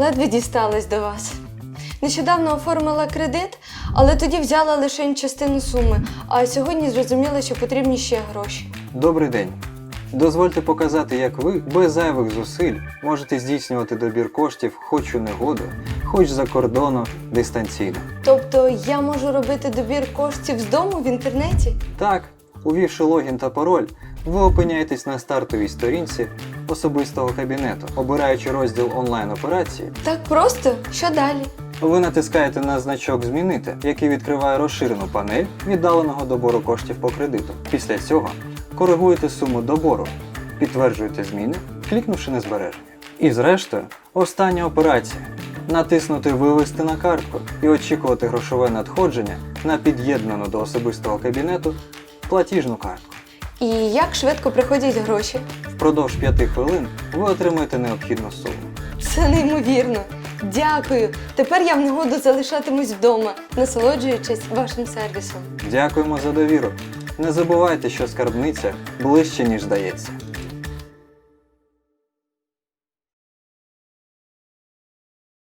ледве дісталась до вас. Нещодавно оформила кредит, але тоді взяла лише частину суми, а сьогодні зрозуміла, що потрібні ще гроші. Добрий день. Дозвольте показати, як ви без зайвих зусиль можете здійснювати добір коштів хоч у негоду, хоч за кордону дистанційно. Тобто я можу робити добір коштів з дому в інтернеті? Так, увівши логін та пароль, ви опиняєтесь на стартовій сторінці особистого кабінету, обираючи розділ онлайн операції, Так просто? Що далі? ви натискаєте на значок Змінити, який відкриває розширену панель віддаленого добору коштів по кредиту. Після цього коригуєте суму добору, підтверджуєте зміни, клікнувши на збереження. І зрештою, остання операція натиснути Вивести на картку і очікувати грошове надходження на під'єднану до особистого кабінету платіжну картку. І як швидко приходять гроші? Впродовж п'яти хвилин ви отримаєте необхідну суму. Це неймовірно. Дякую. Тепер я в негоду залишатимусь вдома, насолоджуючись вашим сервісом. Дякуємо за довіру. Не забувайте, що скарбниця ближче, ніж здається.